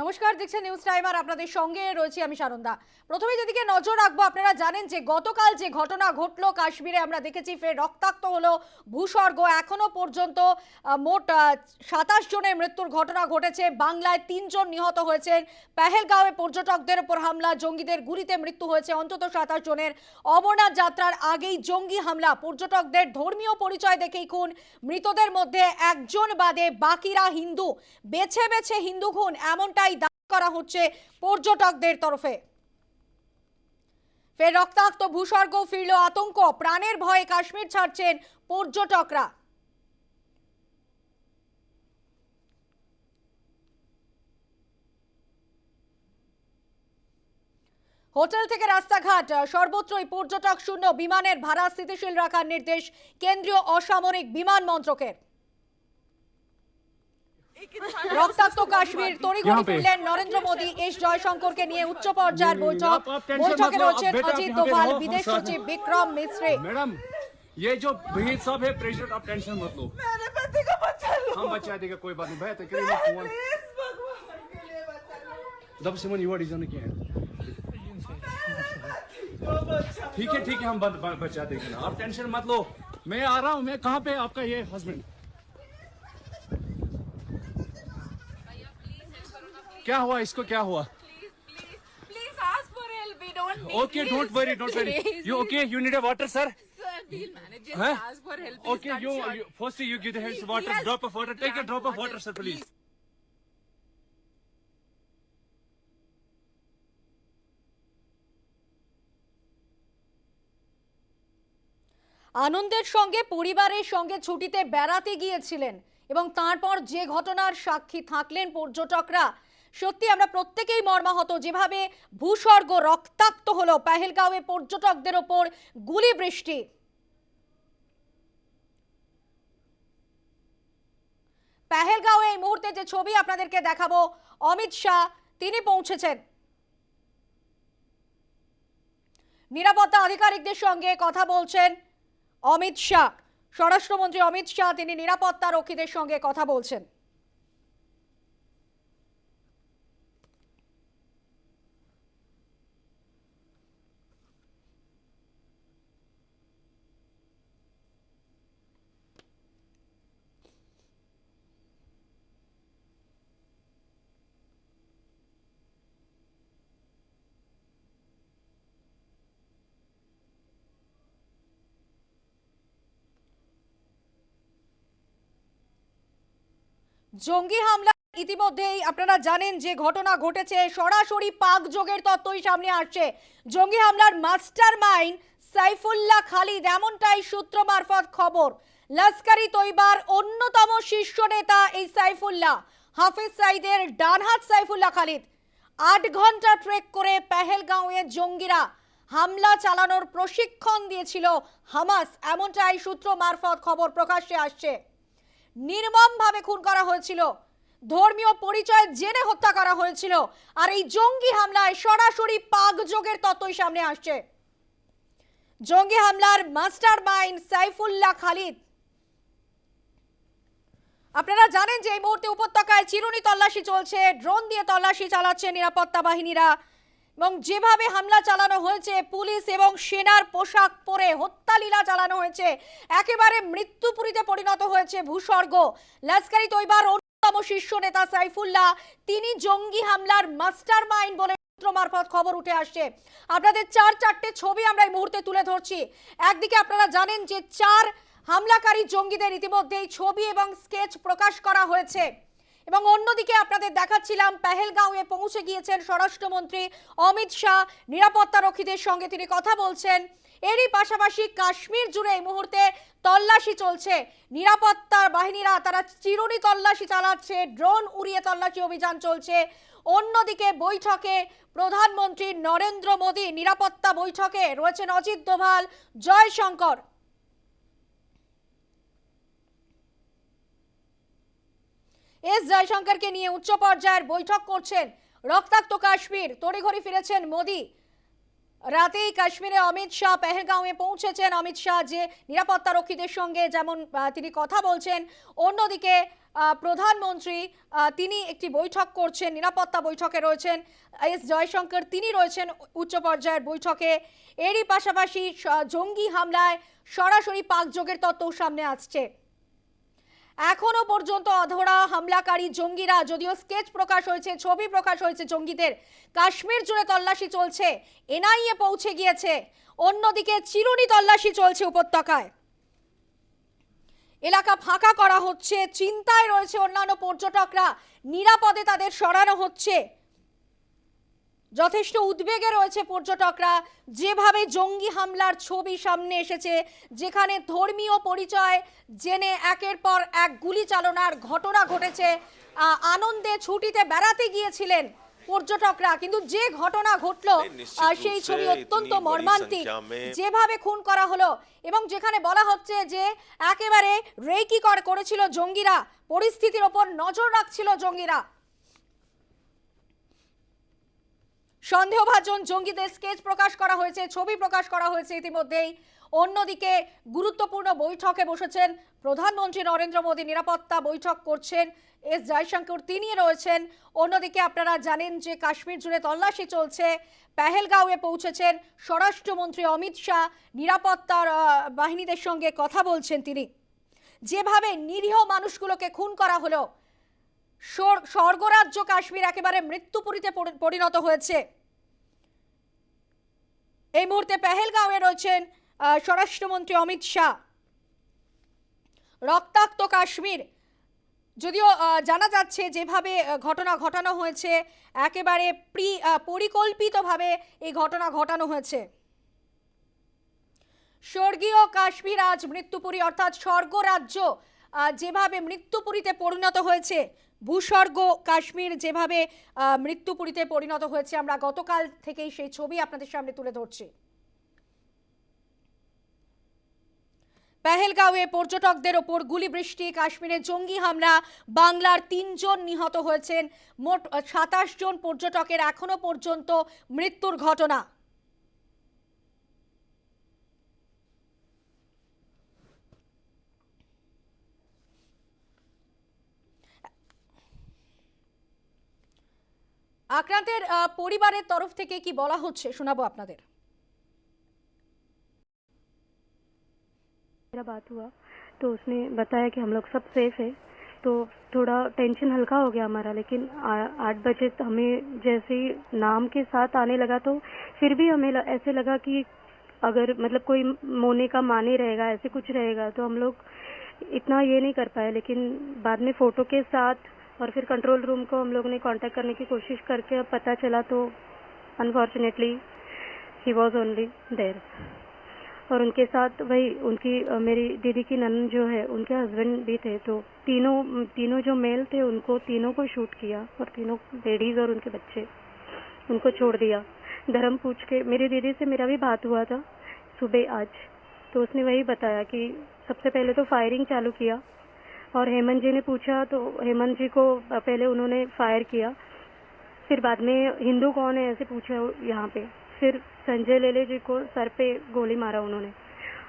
নমস্কার দেখছেন news time আর আপনাদের সঙ্গে রয়েছি আমি সানন্দা প্রথমে যেদিকে নজর রাখব, আপনারা জানেন যে গতকাল যে ঘটনা ঘটলো কাশ্মীরে, আমরা দেখেছি ফের রক্তাক্ত হলো ভূস্বর্গ। এখনও পর্যন্ত মোট সাতাশ জনের মৃত্যুর ঘটনা ঘটেছে। বাংলায় তিনজন নিহত হয়েছেন। পেহেলগাঁওয়ে পর্যটকদের ওপর হামলা, জঙ্গিদের গুলিতে মৃত্যু হয়েছে অন্তত সাতাশ জনের। অমরনাথ যাত্রার আগেই জঙ্গি হামলা। পর্যটকদের ধর্মীয় পরিচয় দেখেই খুন। মৃতদের মধ্যে একজন বাদে বাকিরা হিন্দু। বেছে বেছে হিন্দু খুন, এমনটাই করা হচ্ছে পর্যটকদের তরফে। ফের রক্তাক্ত ভূস্বর্গ ফিরল আতঙ্ক, প্রাণের ভয়ে কাশ্মীর ছাড়ছেন পর্যটকরা। হোটেল থেকে রাস্তাঘাট, সর্বত্রই পর্যটক শূন্য, বিমানের ভাড়া স্থিতিশীল রাখার নির্দেশ কেন্দ্রীয় অসামরিক বিমান মন্ত্রকের। রক্তাক্ত কাশ্মীর তড়িঘড়ি यहाँ पे। ফিরলেন নরেন্দ্র মোদী এস জয়শঙ্করকে নিয়ে উচ্চ পর্যায়ের नहीं, বৈঠক आप- आप टेंशन বৈঠকে मत लो, রয়েছেন आप बेटा অজিত यहाँ पे দোভাল रहो, हम বিদেশ साथ সচিব हैं। বিক্রম মিশ্রে मैडम ये जो भीड़ सब है प्रेशर आप टेंशन मत लो मेरे पति को बचा लो हम बचा देगा कोई बात नहीं भैया तकरीबन फोन प्लीज भगवान के लिए बचा लो दब सिमन युवा डिजाइन क्या है को बचा ठीक है ठीक है हम बच- बच- बचा देंगे ना आप टेंशन मत लो मैं आ रहा हूँ मैं कहाँ पे आपका ये हस्बैंड क्या हुआ इसको क्या हुआ please, please, please ask for help. We don't need okay don't worry don't worry Please, you okay you need a water sir Sir, we'll manage. Just Huh? ask for help. Okay, you, you firstly you give the hands He- water, he has drop of water. Take a drunk drop of water, water, sir, please. please. আনন্দের সঙ্গে পরিবারের সঙ্গে ছুটিতে বেড়াতে গিয়েছিলেন এবং তারপর যে ঘটনার সাক্ষী থাকলেন পর্যটকরা সত্যি আমরা প্রত্যেকেই মর্মাহত। যেভাবে ভূস্বর্গ রক্তাক্ত হলো, পেহেলগাঁওয়ে পর্যটকদের ওপর গুলি বৃষ্টি। পেহেলগাঁওয়ে এই মুহূর্তে যে ছবি আপনাদেরকে দেখাবো, অমিত শাহ, তিনি পৌঁছেছেন। নিরাপত্তা আধিকারিকদের সঙ্গে কথা বলছেন অমিত শাহ। স্বরাষ্ট্রমন্ত্রী অমিত শাহ, তিনি নিরাপত্তা রক্ষীদের সঙ্গে কথা বলছেন। জঙ্গি হামলা। ইতিমধ্যেই আপনারা জানেন যে ঘটনা ঘটেছে, সরাসরি পাক যোগের তত্ত্বই সামনে আসছে। জঙ্গি হামলার মাস্টার মাইন্ড সাইফুল্লাহ খালিদ, এমনটাই সূত্র মারফত খবর। লস্করি তৈবার অন্যতম শীর্ষ নেতা এই সাইফুল্লাহ, হাফিজ সাইদের ডানহাত সাইফুল্লাহ খালিদ। আট ঘণ্টা ট্রেক করে পেহেলগাঁওয়ে জঙ্গিরা হামলা চালানোর প্রশিক্ষণ দিয়েছিল হামাস, এমনটাই সূত্র মারফত খবর প্রকাশ্যে আসছে। নির্মমভাবে খুন করা হয়েছিল। ধর্মীয় পরিচয় জেনে হত্যা করা হয়েছিল। আর এই জঙ্গি হামলায় সরাসরি পাক যোগের তত্ত্বই সামনে আসছে। জঙ্গি হামলার মাস্টার মাইন্ড সাইফুল্লাহ খালিদ। আপনারা জানেন যে এই মুহূর্তে উপত্যকায় চিরুনি তল্লাশি চলছে, ড্রোন দিয়ে তল্লাশি চালাচ্ছে নিরাপত্তা বাহিনীরা। এবং যেভাবে হামলা চালানো হয়েছে, পুলিশ এবং সেনার পোশাক পরে হত্যালীলা চালানো হয়েছে, একেবারে মৃত্যুপুরীতে পরিণত হয়েছে ভূস্বর্গ। লস্করি তৈবার অন্যতম শীর্ষ নেতা সাইফুল্লাহ, তিনি জঙ্গি হামলার মাস্টার মাইন্ড বলে মারফত খবর উঠে আসছে। আপনাদের চার চারটে ছবি আমরা এই মুহূর্তে তুলে ধরছি। একদিকে আপনারা জানেন যে চার হামলাকারী জঙ্গিদের ইতিমধ্যেই ছবি এবং স্কেচ প্রকাশ করা হয়েছে। এবং অন্যদিকে আপনাদের দেখাচ্ছিলাম, পেহেলগাঁওয়ে পৌঁছে গিয়েছেন স্বরাষ্ট্রমন্ত্রী অমিত শাহ। নিরাপত্তা রক্ষীদের সঙ্গে তিনি কথা বলছেন। এরই পাশাপাশি কাশ্মীর জুড়ে এই মুহূর্তে তল্লাশি চলছে। নিরাপত্তা বাহিনীরা তারা চিরুনি তল্লাশি চালাচ্ছে, ড্রোন উড়িয়ে তল্লাশি অভিযান চলছে। অন্যদিকে বৈঠকে প্রধানমন্ত্রী নরেন্দ্র মোদী নিরাপত্তা বৈঠকে রয়েছেন অজিত দোভাল, জয়শঙ্কর। এস জয়শঙ্করকে নিয়ে উচ্চ পর্যায়ের বৈঠক করছেন রক্তাক্ত কাশ্মীর। তড়িঘড়ি ফিরেছেন মোদী। রাতেই কাশ্মীরে অমিত শাহ পেহেলগাঁওয়ে পৌঁছেছেন। অমিত শাহ যে নিরাপত্তা রক্ষীদের সঙ্গে যেমন তিনি কথা বলছেন, অন্যদিকে প্রধানমন্ত্রী তিনি একটি বৈঠক করছেন, নিরাপত্তা বৈঠকে রয়েছেন। এস জয়শঙ্কর, তিনি রয়েছেন উচ্চ পর্যায়ের বৈঠকে। এরই পাশাপাশি জঙ্গি হামলায় সরাসরি পাকযোগের তত্ত্বও সামনে আসছে। এখনও পর্যন্ত অধরা হামলাকারী জঙ্গিরা, যদিও স্কেচ প্রকাশ হয়েছে, ছবি প্রকাশ হয়েছে জঙ্গিদের। কাশ্মীর জুড়ে তল্লাশি চলছে, এনআইএ পৌঁছে গিয়েছে, অন্যদিকে চিরুনি তল্লাশি চলছে উপত্যকায়। এলাকা ফাঁকা করা হচ্ছে, চিন্তায় রয়েছে অন্যান্য পর্যটকরা, নিরাপদে তাদের সরানো হচ্ছে। যথেষ্ট উদ্বেগে রয়েছে পর্যটকরা। যেভাবে জঙ্গি হামলার ছবি সামনে এসেছে যেখানে ধর্মীয় পরিচয় জেনে একের পর এক গুলি চালনার ঘটনা ঘটেছে আনন্দে ছুটিতে বেড়াতে গিয়েছিলেন পর্যটকরা। কিন্তু যে ঘটনা ঘটলো সেই ছবি অত্যন্ত মর্মান্তিক। যেভাবে খুন করা হলো এবং যেখানে বলা হচ্ছে যে একেবারে রেকি কর করেছিল জঙ্গিরা পরিস্থিতির ওপর নজর রাখছিল জঙ্গিরা। সন্দেহভাজন জঙ্গিদের স্কেচ প্রকাশ করা হয়েছে, ছবি প্রকাশ করা হয়েছে ইতিমধ্যেই। অন্যদিকে গুরুত্বপূর্ণ বৈঠকে বসেছেন প্রধানমন্ত্রী নরেন্দ্র মোদী, নিরাপত্তা বৈঠক করছেন এস জয়শঙ্কর তিনি রয়েছেন। অন্যদিকে আপনারা জানেন যে কাশ্মীর জুড়ে তল্লাশি চলছে, পেহেলগাঁওয়ে পৌঁছেছেন স্বরাষ্ট্রমন্ত্রী অমিত শাহ, নিরাপত্তার বাহিনীদের সঙ্গে কথা বলছেন তিনি। যেভাবে নিরীহ মানুষগুলোকে খুন করা হলো স্বর্গরাজ্য কাশ্মীর একেবারে মৃত্যুপুরীতে পরি- পরিণত হয়েছে। এই মুহূর্তে পেহেলগাঁওয়ে রয়েছেন স্বরাষ্ট্রমন্ত্রী অমিত শাহ। রক্তাক্ত কাশ্মীর। যদিও জানা যাচ্ছে যেভাবে ঘটনা ঘটানো হয়েছে, একেবারে প্রি পরিকল্পিতভাবে এই ঘটনা ঘটানো হয়েছে। স্বর্গীয় কাশ্মীর আজ মৃত্যুপুরী, অর্থাৎ স্বর্গরাজ্য যেভাবে মৃত্যুপুরীতে পরিণত হয়েছে ভূস্বর্গ, কাশ্মীর যেভাবে মৃত্যুপুরীতে পরিণত হয়েছে, আমরা গতকাল থেকেই সেই ছবি আপনাদের সামনে তুলে ধরছি। পেহেলগাঁওয়ে পর্যটকদের ওপর গুলি বৃষ্টি কাশ্মীরে জঙ্গি হামলা, বাংলার তিনজন নিহত হয়েছেন। মোট সাতাশ জন পর্যটকের এখনও পর্যন্ত মৃত্যুর ঘটনা। আক্রান্তের আহ, পরিবারের তরফ থেকে কি বলা হচ্ছে শোনাবো আপনাদের मेरा बात हुआ तो उसने बताया कि हम लोग सब सेफ है तो थोड़ा टेंशन हल्का हो गया हमारा लेकिन आ- आठ बजे तो हमें जैसे ही नाम के साथ आने लगा तो फिर भी हमें ल- ऐसे लगा कि अगर मतलब कोई मोने का माने रहेगा ऐसे कुछ रहेगा तो हम लोग इतना ये नहीं कर पाए लेकिन बाद में फोटो के साथ और फिर कंट्रोल रूम को हम लोग ने कांटेक्ट करने की कोशिश करके अब पता चला तो unfortunately he was only there और उनके साथ वही उनकी मेरी दीदी की नन जो है, उनके हस्बैंड भी थे तो तीनों तीनों जो मेल थे, उनको, तीनों को शूट किया और तीनों लेडीज़ और उनके बच्चे उनको छोड़ दिया। धर्म पूछ के, मेरी दीदी से मेरा भी बात हुआ था सुबह आज तो उसने वही बताया कि सबसे पहले तो फायरिंग चालू किया और हेमंत जी ने पूछा तो हेमंत जी को पहले उन्होंने फायर किया, फिर बाद में हिंदू कौन है ऐसे पूछा यहाँ पे। फिर संजय लेले जी को सर पे गोली मारा उन्होंने,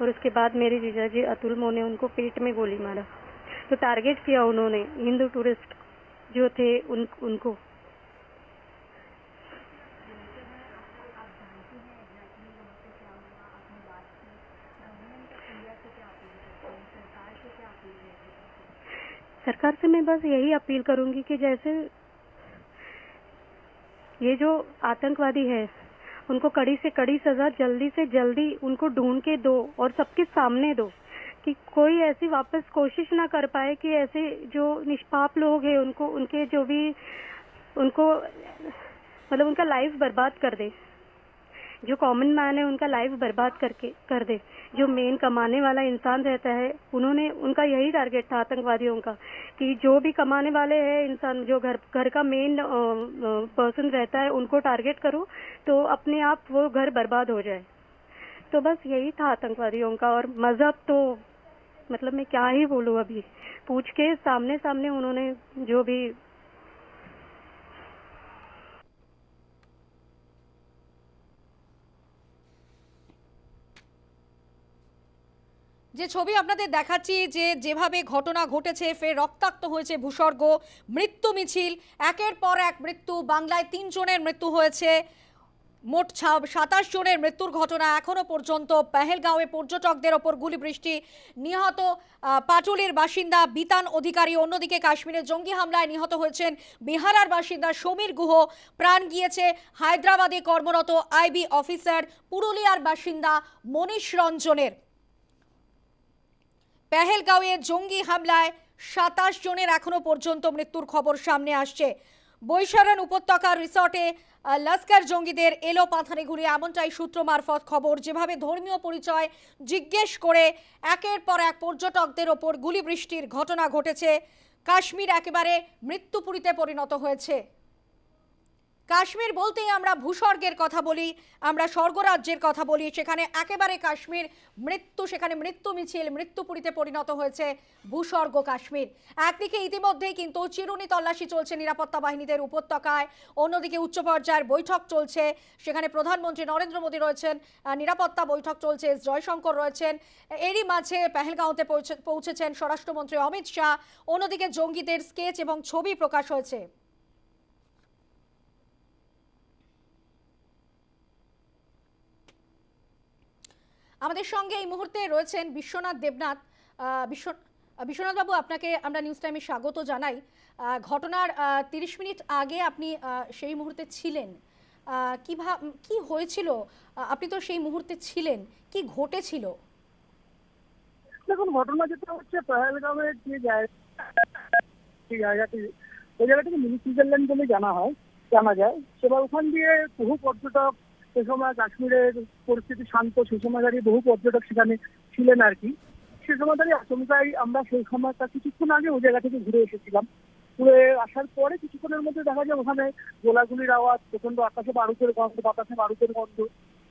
और उसके बाद मेरे जीजा जी अतुल मो ने उनको पेट में गोली मारा। तो टारगेट किया उन्होंने, हिंदू टूरिस्ट जो थे उन, उनको। सरकार से मैं बस यही अपील करूँगी कि जैसे ये जो आतंकवादी है, उनको कड़ी से कड़ी सजा, जल्दी से जल्दी उनको ढूंढ के दो और सबके सामने दो कि कोई ऐसी वापस कोशिश ना कर पाए कि ऐसे जो निष्पाप लोग हैं, उनको, उनके जो भी, उनको मतलब उनका लाइफ बर्बाद कर दे। जो कॉमन मैन है, उनका लाइफ बर्बाद करके, कर दे। जो मेन कमाने वाला इंसान रहता है, उन्होंने, उनका यही टारगेट था आतंकवादियों का, कि जो भी कमाने वाले हैं इंसान, जो घर घर का मेन पर्सन रहता है, उनको टारगेट करो तो अपने आप वो घर बर्बाद हो जाए। तो बस यही था आतंकवादियों का, और मज़हब तो मतलब मैं क्या ही बोलूँ अभी। पूछ के सामने सामने उन्होंने जो भी যে ছবি আপনাদের দেখাচ্ছি, যে যেভাবে ঘটনা ঘটেছে, ফের রক্তাক্ত হয়েছে ভূস্বর্গ, মৃত্যু মিছিল, একের পর এক মৃত্যু, বাংলায় তিনজনের মৃত্যু হয়েছে, মোট সাতাশ জনের মৃত্যুর ঘটনা এখনও পর্যন্ত, পেহেলগাঁওয়ে পর্যটকদের ওপর গুলি বৃষ্টি নিহত পাটুলির বাসিন্দা বিতান অধিকারী, অন্যদিকে কাশ্মীরে জঙ্গি হামলায় নিহত হয়েছেন বিহারার বাসিন্দা সমীর গুহ, প্রাণ গিয়েছে হায়দ্রাবাদে কর্মরত আইবি অফিসার, পুরুলিয়ার বাসিন্দা মনীষ রঞ্জনের। পেহেলগাঁওয়ে জঙ্গি হামলায় সাতাশ জনের এখনও পর্যন্ত মৃত্যুর খবর সামনে আসছে। বৈশারণ উপত্যকার রিসর্টে লস্কর জঙ্গিদের এলো পাথারে ঘুরে এমনটাই সূত্র মারফত খবর, যেভাবে ধর্মীয় পরিচয় জিজ্ঞেস করে একের পর এক পর্যটকদের ওপর গুলি বৃষ্টির ঘটনা ঘটেছে। কাশ্মীর একেবারে মৃত্যুপুরীতে পরিণত হয়েছে। কাশ্মীর বলতেই আমরা ভূস্বর্গের কথা বলি, আমরা স্বর্গরাজ্যের কথা বলি, সেখানে একেবারে কাশ্মীর মৃত্যু, সেখানে মৃত্যু মিছিল মৃত্যুপুরীতে পরিণত হয়েছে ভূস্বর্গ কাশ্মীর। একদিকে ইতিমধ্যেই কিন্তু চিরুনি তল্লাশি চলছে নিরাপত্তা বাহিনীদের উপত্যকায়, অন্যদিকে উচ্চ পর্যায়ের বৈঠক চলছে, সেখানে প্রধানমন্ত্রী নরেন্দ্র মোদী রয়েছেন নিরাপত্তা বৈঠক চলছে, এস জয়শঙ্কর রয়েছেন, এরই মাঝে পেহেলগাঁওতে পৌঁছে- পৌঁছেছেন স্বরাষ্ট্রমন্ত্রী অমিত শাহ, অন্যদিকে জঙ্গিদের স্কেচ এবং ছবি প্রকাশ হয়েছে। আমাদের সঙ্গে এই মুহূর্তে রয়েছেন বিশ্বনাথ দেবনাথ। বিশ্ব বিশ্বনাথবাবু আপনাকে আমরা নিউজ টাইমে স্বাগত জানাই। ঘটনার তিরিশ মিনিট আগে আপনি সেই মুহূর্তে ছিলেন। আহ, কি কি হয়েছিল? আপনি তো সেই মুহূর্তে ছিলেন। কি ঘটেছিল? দেখুন ঘটনা যেটা হচ্ছে পেহেলগামের যে জায়গা জায়গাটি ওই জায়গাটিকে মিনি সুইজারল্যান্ড বলে জানা হয় জানা যায়। সেবার ওখান দিয়ে বহু পর্যটক সে সময় কাশ্মীরের পরিস্থিতি শান্ত সেই সময় দাঁড়িয়ে বহু পর্যটক সেখানে ছিলেন আর কি। সে সময় দাঁড়িয়ে আচমকাই আমরা সেই সময়টা কিছুক্ষণ আগে ওই জায়গা থেকে ঘুরে এসেছিলাম। ঘুরে আসার পরে কিছুক্ষণের মধ্যে দেখা যায় ওখানে গোলাগুলির আওয়াজ প্রচণ্ড আকাশে বারুদের গন্ধ, বাতাসে বারুদের গন্ধ,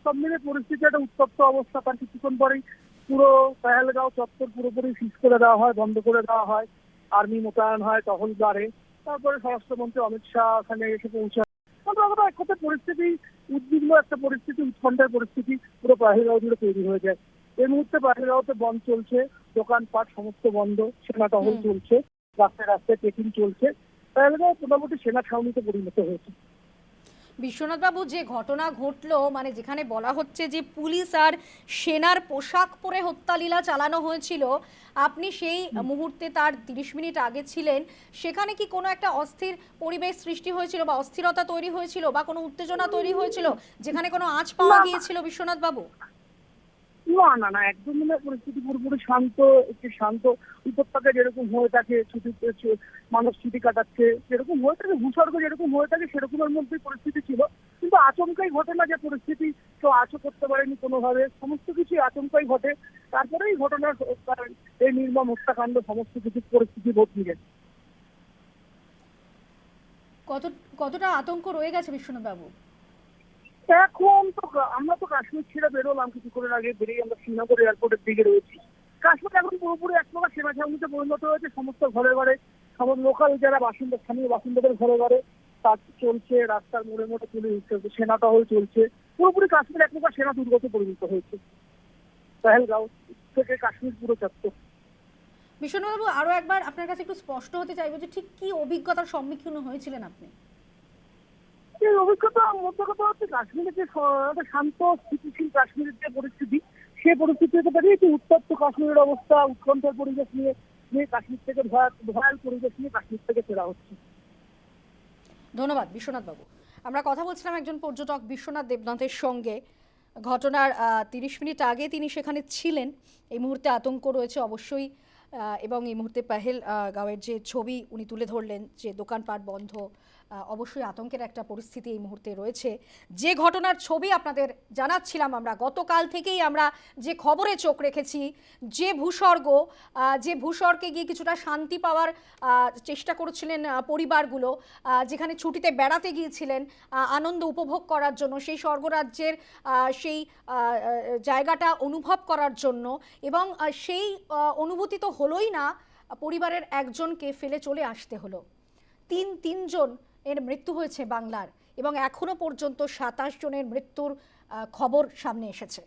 সব মিলে পরিস্থিতি একটা উত্তপ্ত অবস্থা। তার কিছুক্ষণ পরেই পুরো পেহেলগাঁও চত্বর পুরোপুরি সিজ করে দেওয়া হয়, বন্ধ করে দেওয়া হয়। আর্মি মোতায়েন হয় টহল বাড়ে তারপরে স্বরাষ্ট্রমন্ত্রী অমিত শাহ ওখানে এসে পৌঁছায়। তারপরে আমরা এক কথায় পরিস্থিতি উদ্বিগ্ন একটা পরিস্থিতি উৎকণ্ঠার পরিস্থিতি পুরো পেহেলগাঁও জুড়ে তৈরি হয়ে যায়। এই মুহূর্তে পেহেলগাঁওতে বন্ধ চলছে দোকানপাট সমস্ত বন্ধ সেনা টহল চলছে রাস্তায় রাস্তায় চেকিং চলছে। তাহলে মোটামুটি সেনা ছাউনিতে পরিণত হয়েছে। বিশ্বনাথবাবু যে ঘটনা ঘটলো মানে যেখানে বলা হচ্ছে যে পুলিশ আর সেনার পোশাক পরে হত্যালীলা চালানো হয়েছিল আপনি সেই মুহূর্তে তার তিরিশ মিনিট আগে ছিলেন সেখানে কি কোনো একটা অস্থির পরিবেশ সৃষ্টি হয়েছিল বা অস্থিরতা তৈরি হয়েছিল বা কোনো উত্তেজনা তৈরি হয়েছিল যেখানে কোনো আঁচ পাওয়া গিয়েছিল বিশ্বনাথবাবু না না না, একদম মানে পরিস্থিতি পুরোপুরি শান্ত, একটি শান্ত। উপত্যকা যেরকম হয়ে থাকে ছুটি মানুষ ছুটি কাটাচ্ছে, যেরকম হয়ে থাকে, ভূস্বর্গ যেরকম হয়ে থাকে, সেরকমের মধ্যেই পরিস্থিতি ছিল। কিন্তু আচমকাই ঘটে না যে পরিস্থিতি, কেউ আচও করতে পারেনি কোনোভাবে, সমস্ত কিছুই আচমকাই ঘটে। তারপরেই ঘটনার কারণ, এই নির্মম হত্যাকাণ্ড, সমস্ত কিছু পরিস্থিতি বদলে গেছে। কত, কতটা আতঙ্ক রয়ে গেছে বিশ্বনাথবাবু? এখন তো আমরা তো কাশ্মীর ছেড়ে বেরোলাম কিছুক্ষণের আগে, বেরিয়ে আমরা শ্রীনগর এয়ারপোর্টের দিকে রয়েছি। কাশ্মীর এখন পুরোপুরি এক প্রকার সেনা ছাউনিতে পরিণত হয়েছে, সমস্ত ঘরে ঘরে। সমস্ত লোকাল যারা বাসিন্দা, স্থানীয় বাসিন্দাদের ঘরে ঘরে কাজ চলছে, রাস্তার মোড়ে মোড়ে পুলিশ চলছে সেনা টহল চলছে। পুরোপুরি কাশ্মীর এক প্রকার সেনা দুর্গতে পরিণত হয়েছে। পেহেলগাঁও থেকে কাশ্মীর পুরো চত্বর বিশ্বনাথবাবু আরও একবার আপনার কাছে একটু স্পষ্ট হতে চাইব যে ঠিক কি অভিজ্ঞতার সম্মুখীন হয়েছিলেন আপনি? এই অভিজ্ঞতা মধ্যে কথা হচ্ছে যে শান্ত স্থিতিশীল কাশ্মীরের যে পরিস্থিতি একটি উত্তপ্ত কাশ্মীরের অবস্থা উৎকণ্ঠার পরিবেশ নিয়ে নিয়ে কাশ্মীর থেকে ভয়াল পরিবেশ নিয়ে কাশ্মীর থেকে ফেরা হচ্ছে। ধন্যবাদ বিশ্বনাথবাবু আমরা কথা বলছিলাম একজন পর্যটক বিশ্বনাথ দেবনাথের সঙ্গে। ঘটনার তিরিশ মিনিট আগে তিনি সেখানে ছিলেন। এই মুহূর্তে আতঙ্ক রয়েছে অবশ্যই এবং এই মুহূর্তে পাহেল আহ, গাঁওয়ের যে ছবি উনি তুলে ধরলেন যে দোকানপাট বন্ধ অবশ্যই আতঙ্কের একটা পরিস্থিতি এই মুহূর্তে রয়েছে। যে ঘটনার ছবি আপনাদের জানাচ্ছিলাম আমরা, গতকাল থেকেই আমরা যে খবরে চোখ রেখেছি, যে ভূস্বর্গ যে ভূস্বর্গে গিয়ে কিছুটা শান্তি পাওয়ার চেষ্টা করেছিলেন পরিবারগুলো যেখানে ছুটিতে বেড়াতে গিয়েছিলেন আনন্দ উপভোগ করার জন্য, সেই স্বর্গরাজ্যের সেই জায়গাটা অনুভব করার জন্য এবং সেই অনুভূতি তো হলোই না, পরিবারের একজনকে ফেলে চলে আসতে হলো। তিন, তিনজন এর মৃত্যু হয়েছে বাংলার এবং এখনও পর্যন্ত সাতাশ জনের মৃত্যুর খবর সামনে এসেছে।